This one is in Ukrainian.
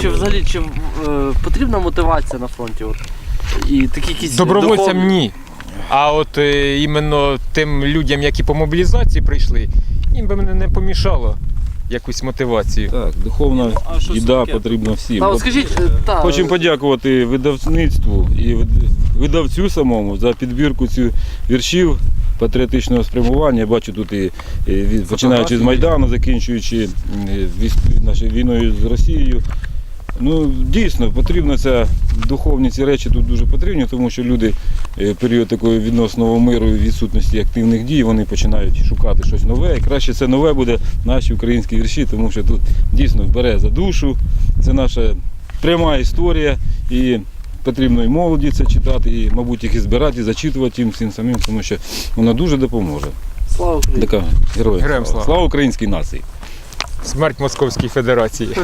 Чи взагалі чим е, потрібна мотивація на фронті? От, і такі якісь Добровольцям духовні- ні. А от е, іменно тим людям, які по мобілізації прийшли, їм би мене не помішало якусь мотивацію. Так, духовна а що їда таке? потрібна всім. Та, от скажіть, е, та, Хочемо подякувати видавництву і вид- видавцю самому за підбірку цих віршів патріотичного спрямування. Я бачу тут і, і від- починаючи з Майдану, закінчуючи м, військ- нашою війною з Росією. Ну, дійсно, потрібно це, духовні ці речі тут дуже потрібні, тому що люди е, в період такої відносного миру і відсутності активних дій, вони починають шукати щось нове. І краще це нове буде наші українські вірші, тому що тут дійсно бере за душу. Це наша пряма історія, і потрібно і молоді це читати, і, мабуть, їх і збирати, і зачитувати їм всім самим, тому що вона дуже допоможе. Слава Україні! Така. Героям слава. слава українській нації. Смерть Московській Федерації.